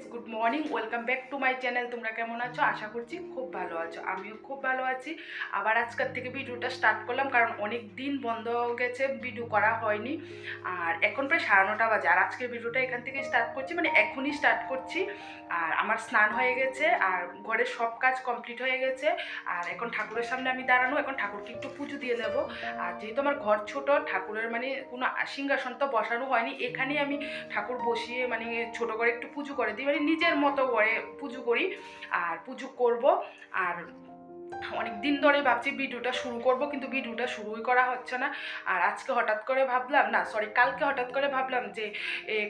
Friends good morning welcome back to my channel তোমরা কেমন আছো? আশা করছি খুব ভালো আছো। আমিও খুব ভালো আছি। আবার আজকের থেকে ভিডিওটা স্টার্ট করলাম, কারণ অনেক দিন বন্ধ হয়ে গেছে ভিডিও করা হয়নি। আর এখন প্রায় সাড়ে নটা বাজে। আর আজকের ভিডিওটা এখান থেকে স্টার্ট করছি মানে এখনই স্টার্ট করছি। আর আমার স্নান হয়ে গেছে, আর ঘরের সব কাজ কমপ্লিট হয়ে গেছে। আর এখন ঠাকুরের সামনে আমি দাঁড়ানো, এখন ঠাকুরকে একটু পুজো দিয়ে নেব। আর যেহেতু আমার ঘর ছোট, ঠাকুরের মানে কোনো সিংহাসন তো বসানো হয়নি, এখানেই আমি ঠাকুর বসিয়ে মানে ছোট করে একটু পুজো করে দিই। মানে নিজের মতো করে পুজো করি আর পুজো করব আর অনেক দিন ধরে ভাবছি ভিডিওটা শুরু করব, কিন্তু ভিডিওটা শুরুই করা হচ্ছে না। আর আজকে হঠাৎ করে ভাবলাম, না সরি কালকে হঠাৎ করে ভাবলাম যে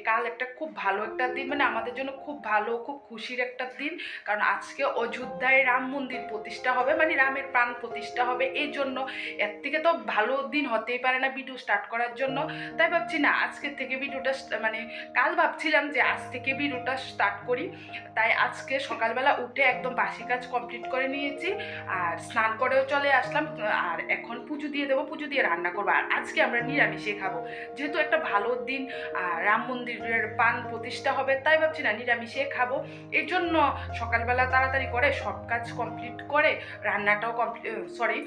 কাল একটা খুব ভালো একটা দিন মানে আমাদের জন্য খুব ভালো, খুব খুশির একটা দিন। কারণ আজকে অযোধ্যায় রাম মন্দির প্রতিষ্ঠা হবে মানে রামের প্রাণ প্রতিষ্ঠা হবে এই জন্য এর থেকে তো ভালো দিন হতেই পারে না ভিডিও স্টার্ট করার জন্য। তাই ভাবছি, না আজকে থেকে ভিডিওটা মানে কাল ভাবছিলাম যে আজ থেকে ভিডিওটা স্টার্ট করি। তাই আজকে সকালবেলা উঠে একদম বাসি কাজ কমপ্লিট করে নিয়েছি। আর স্নান করেও চলে আসলাম, আর এখন পুজো দিয়ে দেবো, পুজো দিয়ে রান্না করব। আর আজকে আমরা নিরামিষে খাব। যেহেতু একটা ভালো দিন, আর রাম মন্দিরের পান প্রতিষ্ঠা হবে, তাই ভাবছি না নিরামিষে খাব। এই জন্য সকালবেলা তাড়াতাড়ি করে সব কাজ কমপ্লিট করে রান্নাটাও কমপ্লিট সরি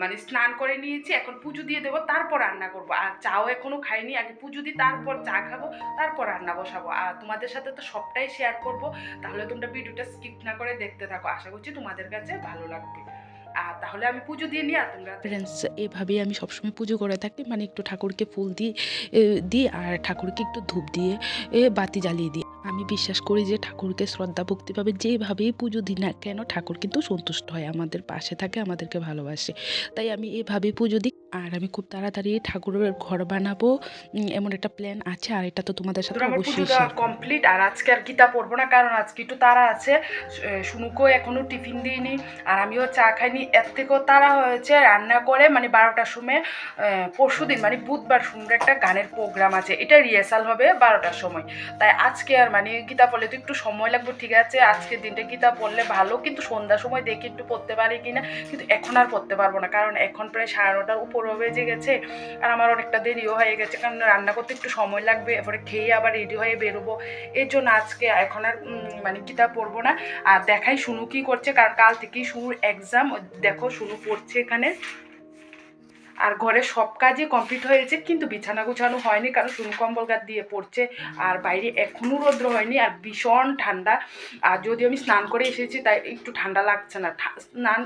মানে স্নান করে নিয়েছি, এখন পুজো দিয়ে দেবো, তারপর রান্না করব। আর চাও এখনও খাইনি, আগে পুজো দিই, তারপর চা খাব, তারপর রান্না বসাবো। আর তোমাদের সাথে তো সবটাই শেয়ার করব, তাহলে তোমরা ভিডিওটা স্কিপ না করে দেখতে থাকো। আশা করছি তোমাদের কাছে ভালো লাগবে। আর তাহলে আমি পুজো দিয়ে আর তোমরা ফ্রেন্ডস এভাবেই আমি সবসময় পুজো করে থাকি। মানে একটু ঠাকুরকে ফুল দিয়ে দিই আর ঠাকুরকে একটু ধূপ দিয়ে এ, বাতি জ্বালিয়ে দিই। আমি বিশ্বাস করি যে ঠাকুরকে শ্রদ্ধা ভক্তিভাবে যেভাবেই পুজো দিই না কেন ঠাকুর কিন্তু সন্তুষ্ট হয় আমাদের পাশে থাকে আমাদেরকে ভালোবাসে। তাই আমি এভাবেই পুজো দিই। আর আমি খুব তাড়াতাড়ি ঠাকুরের ঘর বানাবো। এমন একটা প্ল্যান আছে আর এটা তো তোমাদের সাথে অবশ্যই। কমপ্লিট আর আজকে আর গীতা পড়ব না কারণ আজকে একটু তারা আছে। শুনুকেও এখনও টিফিন দিইনি আর আমিও চা খাইনি। এর থেকেও তারা হয়েছে রান্না করে মানে বারোটার সময় পরশু দিন মানে বুধবার সুন্দর একটা গানের প্রোগ্রাম আছে। এটা রিহার্সাল হবে বারোটার সময়। তাই আজকে আর মানে গীতা পড়লে তো একটু সময় লাগবে ঠিক আছে? আজকের দিনটা গীতা পড়লে ভালো কিন্তু সন্ধ্যার সময় দেখি একটু পড়তে পারি কিনা কিন্তু এখন আর পড়তে পারব না কারণ এখন প্রায় সাড়ে নটার উপরও বেজে গেছে আর আমার অনেকটা দেরিও হয়ে গেছে, কারণ রান্না করতে একটু সময় লাগবে, এরপরে খেয়ে আবার রেডি হয়ে বেরোবো। এর জন্য আজকে এখন আর মানে কিতাব পড়ব না। আর দেখাই শুনু কি করছে, কারণ কাল থেকেই শুনুর এক্সাম দেখো শুনু পড়ছে এখানে। আর ঘরের সব কাজই কমপ্লিট হয়েছে, কিন্তু বিছানা গুছানো হয়নি, কারণ শুনু কম্বল গাদ দিয়ে পড়ছে। আর বাইরে এখনও রৌদ্র হয়নি, আর ভীষণ ঠান্ডা। আর যদি আমি স্নান করে এসেছি, তাই একটু ঠান্ডা লাগছে না। স্নান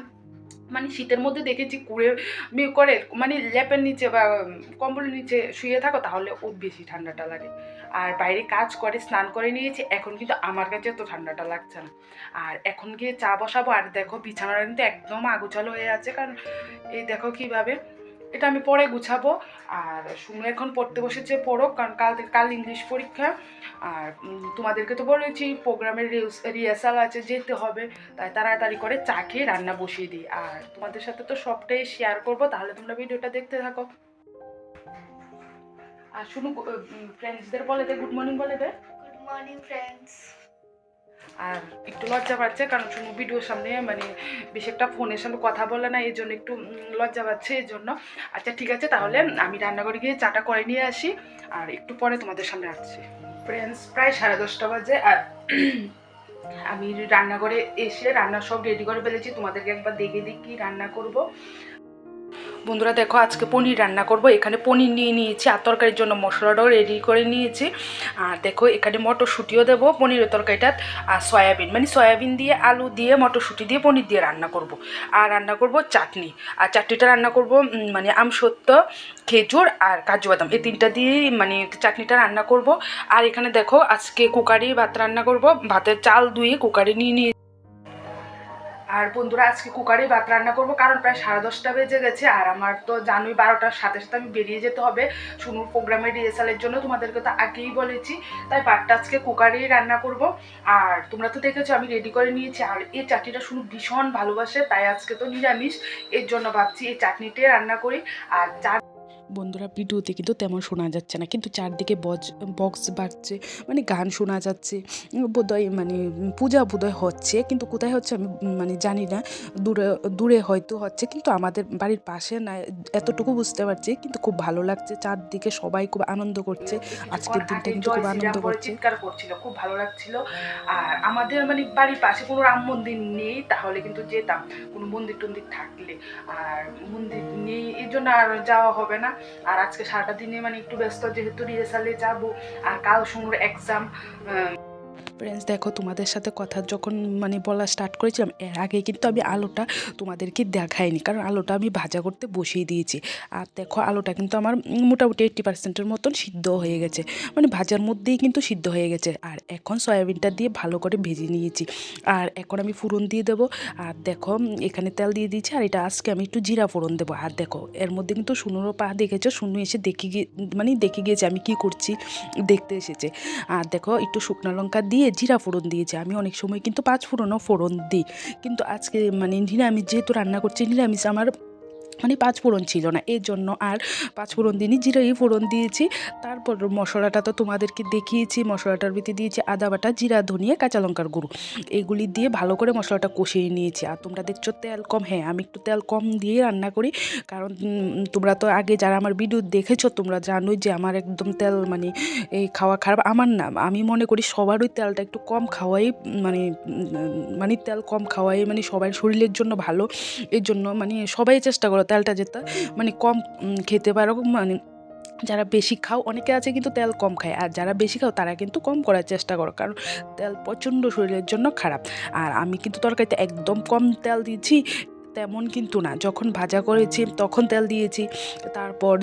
মানে শীতের মধ্যে দেখেছি কুড়ে বিয়ে করে মানে ল্যাপের নিচে বা কম্বলের নিচে শুয়ে থাকো, তাহলে ও বেশি ঠান্ডাটা লাগে। আর বাইরে কাজ করে, স্নান করে নিয়েছি, এখন কিন্তু আমার কাছে তো ঠান্ডাটা লাগছে না। আর এখন গিয়ে চা বসাবো, আর দেখো বিছানাটা কিন্তু একদম আগুচালো হয়ে আছে, কারণ এই দেখো কীভাবে এটা আমি পরে গুছাবো। আর শুনে এখন পড়তে বসেছে পড়ো কারণ কাল কাল ইংলিশ পরীক্ষা। আর তোমাদেরকে তো বলেছি, প্রোগ্রামের রিহার্সাল আছে, যেতে হবে। তাই তাড়াতাড়ি করে চা খেয়ে রান্না বসিয়ে দিই। আর তোমাদের সাথে তো সবটাই শেয়ার করব, তাহলে তোমরা ভিডিওটা দেখতে থাকো। আর শুনু ফ্রেন্ডসদের বলে দে গুড মর্নিং বলে দে। গুড মর্নিং ফ্রেন্ডস আর একটু লজ্জা পাচ্ছে, কারণ শুনু ভিডিওর সামনে মানে বেশি একটা ফোনের সামনে কথা বলে না এই জন্য একটু লজ্জা পাচ্ছে এই জন্য আচ্ছা ঠিক আছে, তাহলে আমি রান্নাঘরে গিয়ে চাটা করে নিয়ে আসি, আর একটু পরে তোমাদের সামনে আসছি। ফ্রেন্ডস প্রায় সাড়ে দশটা বাজে, আর আমি রান্নাঘরে এসে রান্না সব রেডি করে ফেলেছি, তোমাদেরকে একবার দেখে দিই রান্না করব। বন্ধুরা, দেখো আজকে পনির রান্না করব। এখানে পনির নিয়ে নিয়েছি, আর তরকারির জন্য মশলাটাও রেডি করে নিয়েছি। আর দেখো, এখানে মটরশুঁটিও দেবো পনিরের তরকারিটা, আর সয়াবিন। মানে সয়াবিন দিয়ে, আলু দিয়ে, মটরশুঁটি দিয়ে পনির দিয়ে রান্না করব। আর রান্না করব চাটনি। আর চাটনিটা রান্না করব মানে আমসত্ত্ব খেজুর আর কাজু বাদাম। এই তিনটা দিয়েই মানে চাটনিটা রান্না করব। আর এখানে দেখো, আজকে কুকারি ভাত রান্না করব। ভাতের চাল ধুয়ে কুকারে নিয়ে নিয়ে আর বন্ধুরা, আজকে কুকারে ভাত রান্না করব, কারণ প্রায় সাড়ে দশটা বেজে গেছে, আর আমার তো জানুই বারোটার সাথে সাথে আমি বেরিয়ে যেতে হবে। শুনুর প্রোগ্রামের রিহার্সালের জন্য তোমাদেরকে তো আগেই বলেছি, তাই ভাতটা আজকে কুকারেই রান্না করব। আর তোমরা তো দেখেছ, আমি রেডি করে নিয়েছি, আর এই চাটনিটা শুনু ভীষণ ভালোবাসে, তাই আজকে তো নিরামিষ, এর জন্য ভাবছি এই চাটনিটাই রান্না করি। আর চা বন্ধুরা ভিডিওতে কিন্তু তেমন শোনা যাচ্ছে না। কিন্তু চারদিকে বজ বক্স বাজছে মানে গান শোনা যাচ্ছে বোধহয় মানে পূজা বোধহয় হচ্ছে কিন্তু কোথায় হচ্ছে আমি মানে জানি না। দূরে দূরে হয়তো হচ্ছে কিন্তু আমাদের বাড়ির পাশে না এতটুকু বুঝতে পারছি কিন্তু খুব ভালো লাগছে। চারদিকে সবাই খুব আনন্দ করছে। আজকের দিনটা কিন্তু খুব আনন্দ করছে। চিৎকার করছিল খুব ভালো লাগছিল। আর আমাদের মানে বাড়ির পাশে কোনো রাম মন্দির নেই তাহলে কিন্তু যেতাম। কোনো মন্দির টন্দির থাকলে। আর মন্দির নেই এই জন্য আর যাওয়া হবে না। আর আজকে সারাটা দিনে মানে একটু ব্যস্ত যেহেতু রিহার্সালে যাব আর কাল শুনুর এক্সাম ফ্রেন্ডস দেখো তোমাদের সাথে কথা যখন মানে বলা স্টার্ট করেছিলাম, এর আগে কিন্তু আমি আলুটা তোমাদেরকে দেখাইনি। কারণ আলুটা আমি ভাজা করতে বসিয়ে দিয়েছি। আর দেখো আলুটা কিন্তু আমার মোটামুটি এইট্টি পার্সেন্টের মতন সিদ্ধ হয়ে গেছে। মানে ভাজার মধ্যেই কিন্তু সিদ্ধ হয়ে গেছে। আর এখন সয়াবিনটা দিয়ে ভালো করে ভেজে নিয়েছি। আর এখন আমি ফোড়ন দিয়ে দেবো। আর দেখো এখানে তেল দিয়ে দিয়েছি। আর এটা আজকে আমি একটু জিরা ফোড়ন দেবো। আর দেখো এর মধ্যে কিন্তু শুনুরও পা দেখেছ? শুনু এসে দেখে গিয়ে মানে দেখে গিয়েছে আমি কি করছি, দেখতে এসেছে। আর দেখো একটু শুকনো লঙ্কা দিয়ে জিরা ফোড়ন দিয়েছি। আমি অনেক সময় কিন্তু পাঁচ ফোড়নও ফোড়ন দিই। কিন্তু আজকে মানে নিরামিষ যেহেতু রান্না করছি, নিরামিষ আমার মানে পাঁচ ফোড়ন ছিল না। এর জন্য আর পাঁচ ফোড়ন দিনই জিরাই ফোড়ন দিয়েছি। তারপর মশলাটা তো তোমাদেরকে দেখিয়েছি, মশলাটার ভিতরে দিয়েছি আদা বাটা, জিরা, ধনিয়া, কাঁচা লঙ্কার গুঁড়ো। এইগুলি দিয়ে ভালো করে মশলাটা কষিয়ে নিয়েছি। আর তোমরা দেখছ তেল কম হ্যাঁ আমি একটু তেল কম দিয়ে রান্না করি। কারণ তোমরা তো আগে যারা আমার ভিডিও দেখেছ, তোমরা জানোই যে আমার একদম তেল মানে এই খাওয়া খারাপ। আমার না, আমি মনে করি সবারই তেলটা একটু কম খাওয়াই মানে মানে তেল কম খাওয়াই মানে সবার শরীরের জন্য ভালো। এর জন্য মানে সবাই চেষ্টা করো তেলটা যেতে মানে কম খেতে পারো মানে যারা বেশি খাও, অনেকে আছে কিন্তু তেল কম খায়, আর যারা বেশি খাও তারা কিন্তু কম করার চেষ্টা করো, কারণ তেল প্রচণ্ড শরীরের জন্য খারাপ। আর আমি কিন্তু তরকারিতে একদম কম তেল দিয়েছি তেমন কিন্তু না। যখন ভাজা করেছি, তখন তেল দিয়েছি। তারপর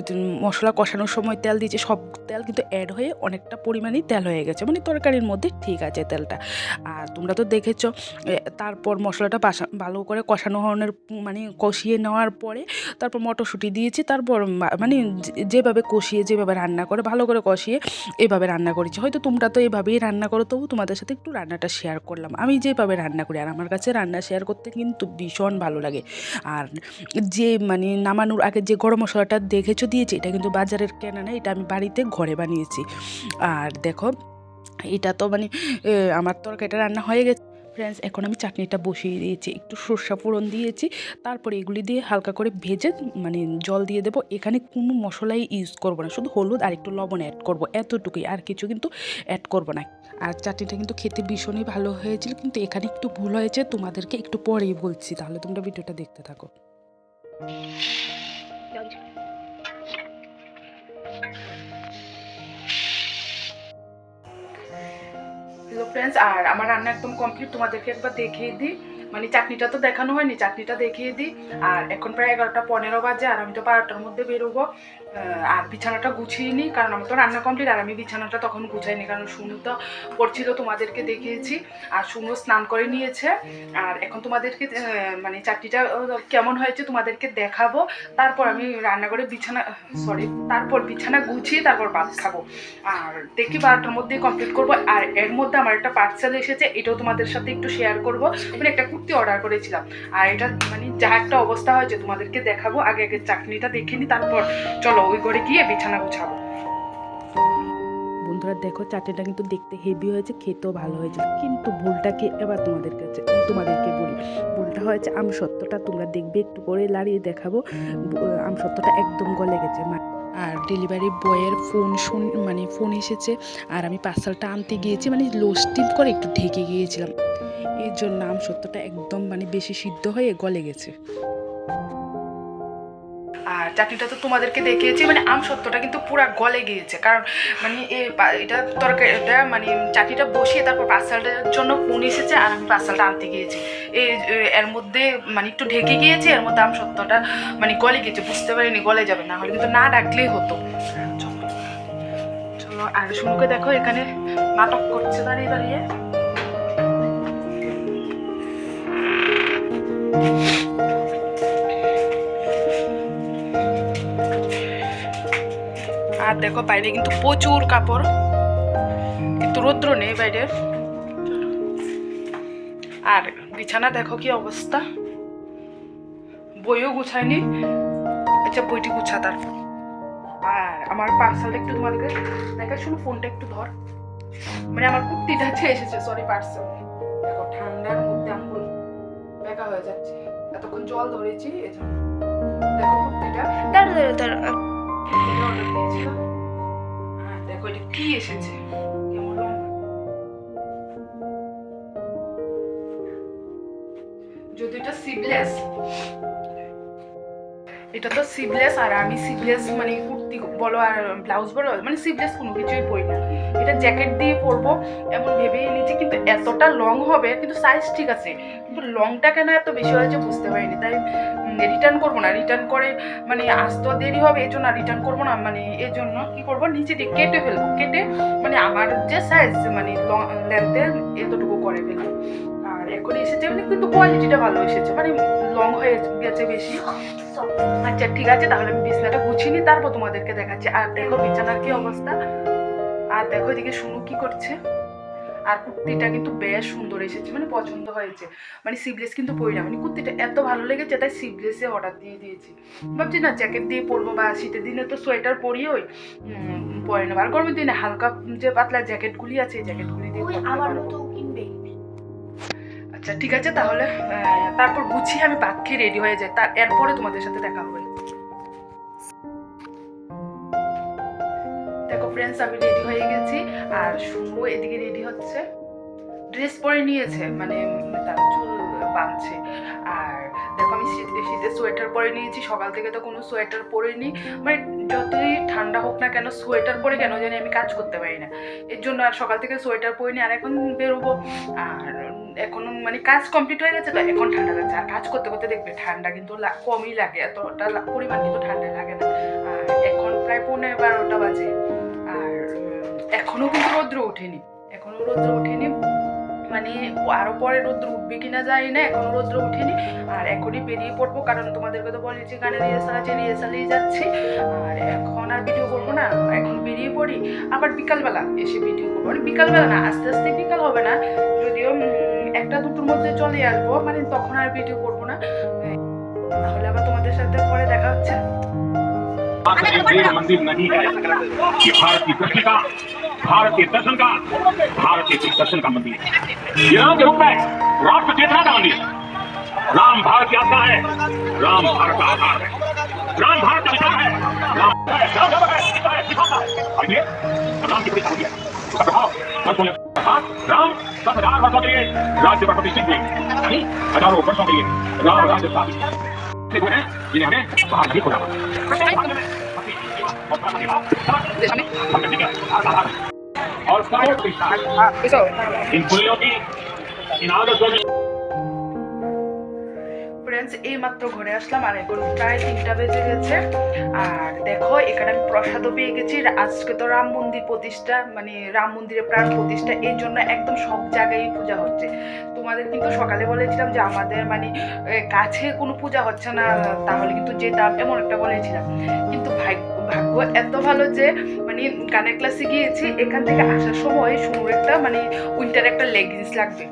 মশলা কষানোর সময় তেল দিয়েছি। সব তেল কিন্তু অ্যাড হয়ে অনেকটা পরিমাণেই তেল হয়ে গেছে। মানে তরকারির মধ্যে ঠিক আছে তেলটা। আর তোমরা তো দেখেছ তারপর মশলাটা ভালো করে কষানো হওয়ার মানে কষিয়ে নেওয়ার পরে, তারপর মটরশুঁটি দিয়েছি। তারপর মানে যেভাবে কষিয়ে, যেভাবে রান্না করে, ভালো করে কষিয়ে এভাবে রান্না করেছি। হয়তো তোমরা তো এভাবেই রান্না করো, তবু তোমাদের সাথে একটু রান্নাটা শেয়ার করলাম। আমি যেভাবে রান্না করি, আর আমার কাছে রান্না শেয়ার করতে কিন্তু ভীষণ ভালো লাগে। আর যে মানে নামানোর আগে যে গরম মশলাটা দেখেছ দিয়েছি, এটা কিন্তু বাজারের কেনা না, এটা আমি বাড়িতে ঘরে বানিয়েছি। আর দেখো, এটা তো মানে আমার তরকারিটা রান্না হয়ে গেছে। ফ্রেন্ডস এখন আমি চাটনিটা বসিয়ে দিয়েছি। একটু সর্ষা ফোড়ন দিয়েছি, তারপরে এগুলি দিয়ে হালকা করে ভেজে মানে জল দিয়ে দেবো। এখানে কোনো মশলাই ইউজ করব না, শুধু হলুদ আর একটু লবণ অ্যাড করব। এতটুকুই, আর কিছু কিন্তু অ্যাড করব না। আর চাটনিটা কিন্তু খেতে ভীষণই ভালো হয়েছিল, কিন্তু এখানে একটু ভুল হয়েছে, তোমাদেরকে একটু পরেই বলছি, তাহলে তোমরা ভিডিওটা দেখতে থাকো। হ্যালো ফ্রেন্ডস আর আমার রান্না একদম কমপ্লিট তোমাদেরকে একবার দেখিয়ে দিই। মানে চাটনিটা তো দেখানো হয়নি, চাটনিটা দেখিয়ে দিই। আর এখন প্রায় এগারোটা পনেরো বাজে আর আমি তো বারোটার মধ্যে বেরোবো। আর বিছানাটা গুছিয়ে নিই, কারণ আমার তো রান্না কমপ্লিট আর আমি বিছানাটা তখন গুছাইনি, কারণ সুনু তো পড়ছিল তোমাদেরকে দেখিয়েছি। আর সুনু স্নান করে নিয়েছে। আর এখন তোমাদেরকে মানে চাটনিটা কেমন হয়েছে তোমাদেরকে দেখাবো। তারপর আমি রান্না করে বিছানা সরি তারপর বিছানা গুছিয়ে তারপর ভাত খাব। আর দেখি বারোটার মধ্যে কমপ্লিট করব। আর এর মধ্যে আমার একটা পার্সেল এসেছে, এটাও তোমাদের সাথে একটু শেয়ার করব। মানে একটা কুর্তি অর্ডার করেছিলাম। আর এটা মানে যা একটা অবস্থা হয়েছে তোমাদেরকে দেখাবো, আগে আগে চাকনিটা দেখে নি, তারপর চলো ওই ঘরে গিয়ে বিছানা গুছাবো। বন্ধুরা, দেখো, চাটনিটা কিন্তু দেখতে হেভি হয়েছে, খেতেও ভালো হয়েছে। কিন্তু ভুলটা কি? এবার তোমাদের কাছে, তোমাদেরকে বলি। ভুলটা হয়েছে, আমসত্ত্বটা তোমরা দেখবে, একটু পরে লাড়িয়ে দেখাবো। ব- আমসত্ত্বটা একদম গলে গেছে আর ডেলিভারি বয়ের ফোন শুন মানে ফোন এসেছে, আর আমি পার্সেলটা আনতে গিয়েছি মানে লো স্টিম করে একটু ঢেকে গিয়েছিলাম। এর জন্য আম সত্যটা একদম মানে বেশি সিদ্ধ হয়ে গলে গেছে। আর চাটনিটা তো তোমাদেরকে দেখিয়েছি মানে আম সত্যটা কিন্তু পুরো গলে গিয়েছে। কারণ মানে এটা তরকারি এটা মানে চাটনিটা বসিয়ে তারপর পার্সেলটার জন্য ফোন এসেছে আর আমি পার্সেলটা আনতে গিয়েছি। এর মধ্যে মানে একটু ঢেকে গিয়েছে, এর মধ্যে আম সত্যটা মানে গলে গিয়েছে, বুঝতে পারিনি গলে যাবে না, হলে কিন্তু না ডাকলেই হতো। চলো, আর শুনুকে দেখো এখানে নাটক করছে দাঁড়িয়ে দাঁড়িয়ে আর দেখো বাইরে কিন্তু প্রচুর কাপড়, কিন্তু রৌদ্র নেই বাইরে। আর বিছানা দেখো কি অবস্থা। বইও গুছায়নি। আচ্ছা বইটি গুছা তারপর আর আমার পার্সেলটা একটু তোমাদেরকে দেখা শুনো ফোনটা একটু ধর। মানে আমার কুর্তিটা এসেছে সরি পার্সেল হয়ে যাচ্ছে। এতক্ষণ জল ধরেছি এজন্য দেখো কুর্তিটা দাঁড়া দাঁড়া দাঁড়া। কুর্তিটা অর্ডার দিয়েছিলাম। আর দেখো এটা কি এসেছে। কেমন যদি এটা সিবলেস এটা তো সিবলেস আর আমি সিবলেস মানে কুর্তি বলো আর ব্লাউজ বলো মানে সিবলেস কোনো কিছুই পরি না। এটা জ্যাকেট দিয়ে পরবো, এমন ভেবেই নিয়েছি, কিন্তু এতটা লং হবে, কিন্তু সাইজ ঠিক আছে। কিন্তু লংটা কেন এত বেশি হয়েছে বুঝতে পারিনি। তাই রিটার্ন করব না। রিটার্ন করে মানে আসতে দেরি হবে এই জন্য রিটার্ন করব না। মানে এর জন্য কি করব? নিচে দিয়ে কেটে ফেলব। কেটে মানে আমার যে সাইজ মানে লেন্থের এতটুকু করে ফেলব আর এখন এসেছে এমনি কিন্তু কোয়ালিটিটা ভালো এসেছে। মানে লং হয়ে গেছে বেশি। আচ্ছা ঠিক আছে, তাহলে বিছানাটা গুছিয়ে নিই, তারপর তোমাদেরকে দেখাচ্ছি। আর দেখো, বিছানার কি অবস্থা? আর দেখো এদিকে শুনু কি করছে? আর কুর্তিটা কিন্তু বেশ সুন্দর এসেছে মানে পছন্দ হয়েছে। মানে সিবলেস কিন্তু পরি না। মানে কুর্তিটা এত ভালো লেগেছে তাই সিবলেসে অর্ডার দিয়ে দিয়েছি। ভাবছি না জ্যাকেট দিয়ে পরবো বা শীতের দিনে তো সোয়েটার পরি ওই পরে নেব। আর গরমের দিনে হালকা যে পাতলা জ্যাকেটগুলি আছে এই জ্যাকেটগুলি দিয়ে আমার মতো কিনবে। আচ্ছা ঠিক আছে তাহলে তারপর গুছিয়ে আমি খেয়ে রেডি হয়ে যাই। তার এরপরে তোমাদের সাথে দেখা হবে। ফ্রেন্ডস আমি রেডি হয়ে গেছি। আর শুনব এদিকে রেডি হচ্ছে। ড্রেস পরে নিয়েছে মানে তার চুল বাঁধছে। আর দেখো, আমি শীতে শীতে সোয়েটার পরে নিয়েছি। সকাল থেকে তো কোনো সোয়েটার পরিনি। মানে যতই ঠান্ডা হোক না কেন সোয়েটার পরে কেন জানি আমি কাজ করতে পারি না। এর জন্য আর সকাল থেকে সোয়েটার পরিনি, আর এখন বেরোবো। আর এখন মানে কাজ কমপ্লিট হয়ে গেছে, তো এখন ঠান্ডা লাগছে। আর কাজ করতে করতে দেখবে, ঠান্ডা কিন্তু কমই লাগে। এতটা পরিমাণ কিন্তু ঠান্ডা লাগে না। আর এখন প্রায় পৌনে বারোটা বাজে। উম, এখনো কিন্তু রৌদ্র ওঠেনি এখনো রৌদ্র ওঠেনি মানে আরো পরে রৌদ্র উঠবে কিনা জানি না এখনো রৌদ্র ওঠেনি আর এখনই বেরিয়ে পড়বো কারণ তোমাদেরকে তো বলেছি গানে রিহার্সাল আছে রিহার্সালেই যাচ্ছি আর এখন আর ভিডিও করবো না এখন বেরিয়ে পড়ি আবার বিকালবেলা এসে ভিডিও করবো মানে বিকালবেলা না আস্তে আস্তে বিকাল হবে না যদিও উম, একটা দুটোর মধ্যে চলে আসবো মানে তখন আর ভিডিও করবো না এই, তাহলে আবার তোমাদের সাথে পরে দেখা হচ্ছে भारत एक देव मंदिर नहीं है ये भारत की दृष्टि का भारत के दर्शन का भारत के दर्शन का मंदिर। है ये के रूप में राष्ट्र चेतना का मंदिर। राम भारत की आत्मा है राम भारत का आधार है। राम भारत का विचार है राम है, राम है, है, है। की है प्रभाव राम दस हज़ार वर्षों के लिए राज्य पर प्रतिष्ठित हुए। हज़ारों वर्षों के लिए राम राज्य स्थापित हुए। हैं जिन्हें हमें बाहर खोला ফ্রেন্ডস এই মাত্র ঘরে আসলাম, আর এখন প্রায় তিনটা বেজে গেছে। আর দেখো, এখানে আমি প্রসাদও পেয়ে গেছি। আজকে তো রাম মন্দির প্রতিষ্ঠা মানে রাম মন্দিরের প্রাণ প্রতিষ্ঠা এই জন্য একদম সব জায়গায় পূজা হচ্ছে। তোমাদের কিন্তু সকালে বলেছিলাম যে আমাদের মানে কাছে কোনো পূজা হচ্ছে না, তাহলে কিন্তু যেতাম, এমন একটা বলেছিলাম। কিন্তু ভাগ্য এত ভালো যে মানে গানের ক্লাসে গিয়েছি, এখান থেকে আসার সময় সুন্দর একটা মানে উইন্টার একটা লেগিংস লাগবে।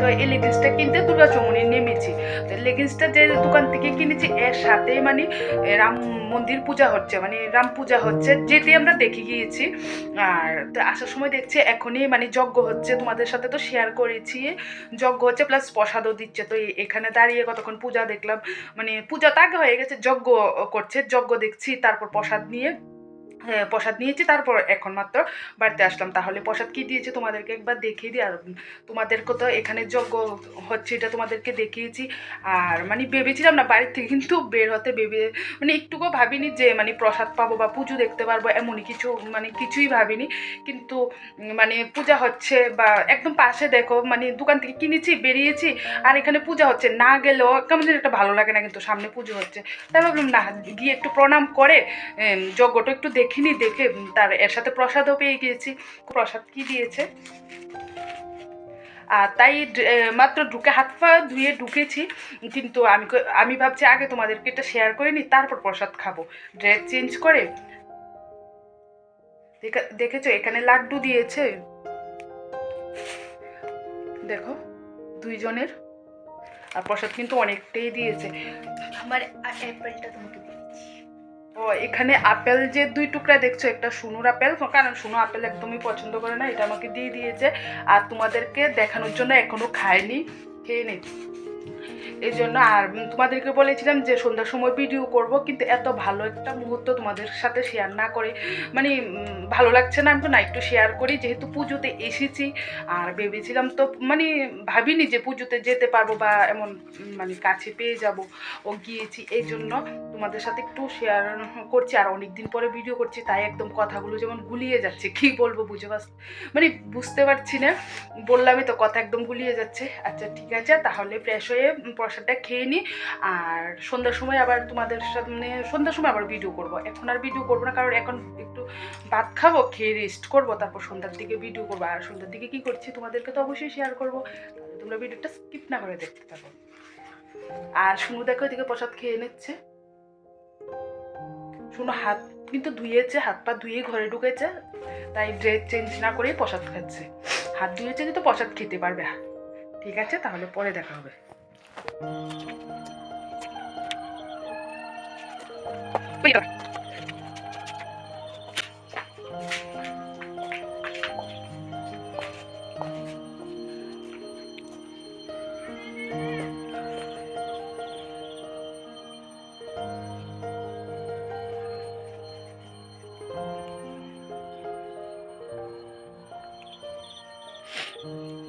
তো এই লেগিংসটা কিনতে দুর্গা চৌমনি নেমেছি। তো লেগিংসটা যে দোকান থেকে কিনেছি, এর সাথেই মানে রাম মন্দির পূজা হচ্ছে মানে রাম পূজা হচ্ছে যেতে আমরা দেখে গিয়েছি। আর তো আসার সময় দেখছি, এখনই মানে যজ্ঞ হচ্ছে, তোমাদের সাথে তো শেয়ার করেছি। যজ্ঞ হচ্ছে প্লাস প্রসাদও দিচ্ছে। তো এখানে দাঁড়িয়ে কতক্ষণ পূজা দেখলাম মানে পূজা তো আগে হয়ে গেছে, যজ্ঞ করছে, যজ্ঞ দেখছি, তারপর প্রসাদ নিয়ে হ্যাঁ, প্রসাদ নিয়েছি, তারপর এখন মাত্র বাড়িতে আসলাম। তাহলে প্রসাদ কি দিয়েছে তোমাদেরকে একবার দেখিয়ে দিই, আর তোমাদেরকে তো এখানে যজ্ঞ হচ্ছে, এটা তোমাদেরকে দেখিয়েছি। আর মানে ভেবেছিলাম না, বাড়ির থেকে কিন্তু বের হতে ভেবে মানে একটুকুও ভাবিনি যে মানে প্রসাদ পাবো বা পুজো দেখতে পারব, এমনই কিছু মানে কিছুই ভাবিনি। কিন্তু মানে পূজা হচ্ছে বা একদম পাশে দেখো মানে দোকান থেকে কিনেছি, বেরিয়েছি, আর এখানে পূজা হচ্ছে। না গেলেও কেমন যেন একটা ভালো লাগে না, কিন্তু সামনে পুজো হচ্ছে। তাই ভাবলাম, না, গিয়ে একটু প্রণাম করে যজ্ঞটা একটু দেখিনি, দেখে তার, এর সাথে প্রসাদও পেয়ে গিয়েছি। প্রসাদ কি দিয়েছে? আর তাই মাত্র ঢুকে হাত পা ধুয়ে ঢুকেছি, কিন্তু আমি আমি ভাবছি আগে তোমাদেরকে এটা শেয়ার করে নিই, তারপর প্রসাদ খাব। ড্রেস চেঞ্জ করে দেখেছ, এখানে লাড্ডু দিয়েছে। দেখো, দুইজনের, আর প্রসাদ কিন্তু অনেকটাই দিয়েছে। আমার অ্যাপেলটা তোমাকে ও, এখানে আপেল যে দুই টুকরা দেখছ, একটা সুনুর আপেল, কারণ সুনু আপেল একদমই পছন্দ করে না, এটা আমাকে দিয়ে দিয়েছে আর তোমাদেরকে দেখানোর জন্য এখনও খায়নি, খেয়ে নে এই জন্য আর তোমাদেরকে বলেছিলাম যে সন্ধ্যার সময় ভিডিও করব, কিন্তু এত ভালো একটা মুহূর্ত তোমাদের সাথে শেয়ার না করে মানে ভালো লাগছে না আমি তো না একটু শেয়ার করি, যেহেতু পুজোতে এসেছি, আর ভেবেছিলাম তো মানে ভাবিনি যে পুজোতে যেতে পারব বা এমন মানে কাছে পেয়ে যাব। ও গিয়েছি এই জন্য তোমাদের সাথে একটু শেয়ার করছি, আর অনেক দিন পরে ভিডিও করছি, তাই একদম কথাগুলো যেমন গুলিয়ে যাচ্ছে, কি বলব বুঝে পাস মানে বুঝতে পারছি না, বললামই তো, কথা একদম গুলিয়ে যাচ্ছে। আচ্ছা ঠিক আছে, তাহলে ফ্রেশ হয়ে প্রসাদটা খেয়ে নিই আর সন্ধ্যার সময় আবার তোমাদের সাথে মানে সন্ধ্যার সময় আবার ভিডিও করব। এখন আর ভিডিও করব না, কারণ এখন একটু ভাত খাব, খেয়ে রেস্ট করব, তারপর সন্ধ্যার দিকে ভিডিও করব। আর সন্ধ্যার দিকে কি করছি, তোমাদেরকে তো অবশ্যই শেয়ার করব। তাহলে তোমরা ভিডিওটা স্কিপ না করে দেখতে থাকো। আর শুনু দেখো, এদিকে প্রসাদ খেয়ে নিচ্ছে। শুনো হাত কিন্তু ধুয়েছে, হাত পা ধুয়ে ঘরে ঢুকেছে। তাই ড্রেস চেঞ্জ না করেই প্রসাদ খাচ্ছে। হাত ধুয়েছে কিন্তু প্রসাদ খেতে পারবে ঠিক আছে, তাহলে পরে দেখা হবে।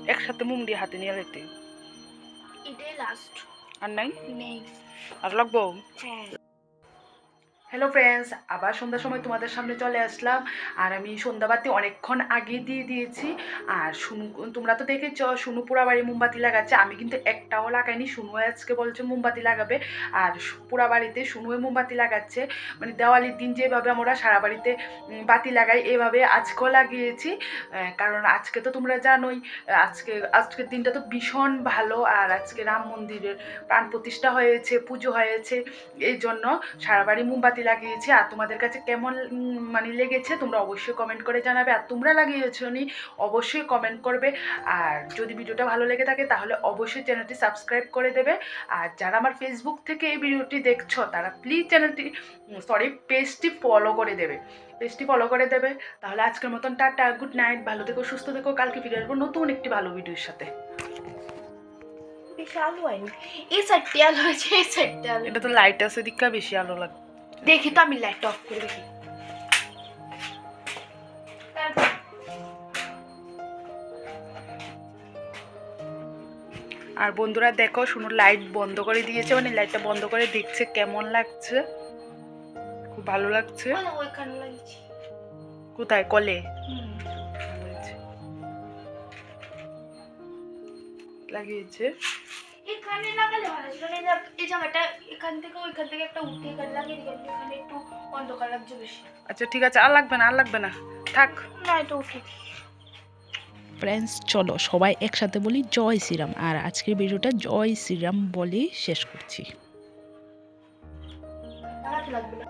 একসাথে মুম দিয়ে হাতে নিয়ে যেতে এটাই লাস্ট আর নাই? নেই আর লাগবো? হ্যাঁ হ্যালো ফ্রেন্ডস আবার সন্ধ্যার সময় তোমাদের সামনে চলে আসলাম। আর আমি সন্ধ্যাবাতি অনেকক্ষণ আগে দিয়ে দিয়েছি। আর শুনু, তোমরা তো দেখেছ, শুনু পুরা বাড়ি মোমবাতি লাগাচ্ছে। আমি কিন্তু একটাও লাগাইনি, শুনু আজকে বলছে মোমবাতি লাগাবে। আর শু- পুরা বাড়িতে শুনুয়ে মোমবাতি লাগাচ্ছে। মানে দেওয়ালির দিন যেভাবে আমরা সারা বাড়িতে বাতি লাগাই, এভাবে আজকেও লাগিয়েছি। কারণ আজকে তো তোমরা জানোই, আজকে, আজকের দিনটা তো ভীষণ ভালো। আর আজকে রাম মন্দিরের প্রাণ প্রতিষ্ঠা হয়েছে, পুজো হয়েছে। এই জন্য সারা বাড়ি মোমবাতি লাগিয়েছি আর তোমাদের কাছে কেমন মানে লেগেছে তোমরা অবশ্যই কমেন্ট করে জানাবে আর তোমরা লাগিয়েছো নি অবশ্যই কমেন্ট করবে। আর যদি ভিডিওটা ভালো লেগে থাকে তাহলে অবশ্যই চ্যানেলটি সাবস্ক্রাইব করে দেবে। আর যারা আমার ফেসবুক থেকে এই ভিডিওটি দেখছ তারা প্লিজ চ্যানেলটি সরি পেজটি ফলো করে দেবে। পেজটি ফলো করে দেবে। তাহলে আজকের মতন টাটা গুড নাইট ভালো থেকো সুস্থ থেকো কালকে ফিরে আসব নতুন একটি ভালো ভিডিওর সাথে। বেশি আলো হয়নি। এই সাইডটি আলো হয়েছে এই সাইডটি আলো। এটা তো লাইট আছে দিকা বেশি আলো লাগে দেখি তো আমি লাইট অফ করে দেখি। আর বন্ধুরা দেখো শুনো লাইট বন্ধ করে দিয়েছে মানে লাইটটা বন্ধ করে দেখছে কেমন লাগছে? খুব ভালো লাগছে। কোথায়? কলে। লাগিয়েছে। এখানে গেলে ভালো ছিল না। এই জায়গাটা এখান থেকে ওইখান থেকে একটা উঠে এখানে লাগিয়ে দিলাম এখানে একটু অন্ধকার লাগছে বেশি। আচ্ছা ঠিক আছে আর লাগবে না আর লাগবে না। থাক। না এটা উঠে ফ্রেন্ডস চলো সবাই একসাথে বলি জয় শ্রীরাম। আর আজকের ভিডিওটা জয় শ্রীরাম বলেই শেষ করছি। লাগবে না।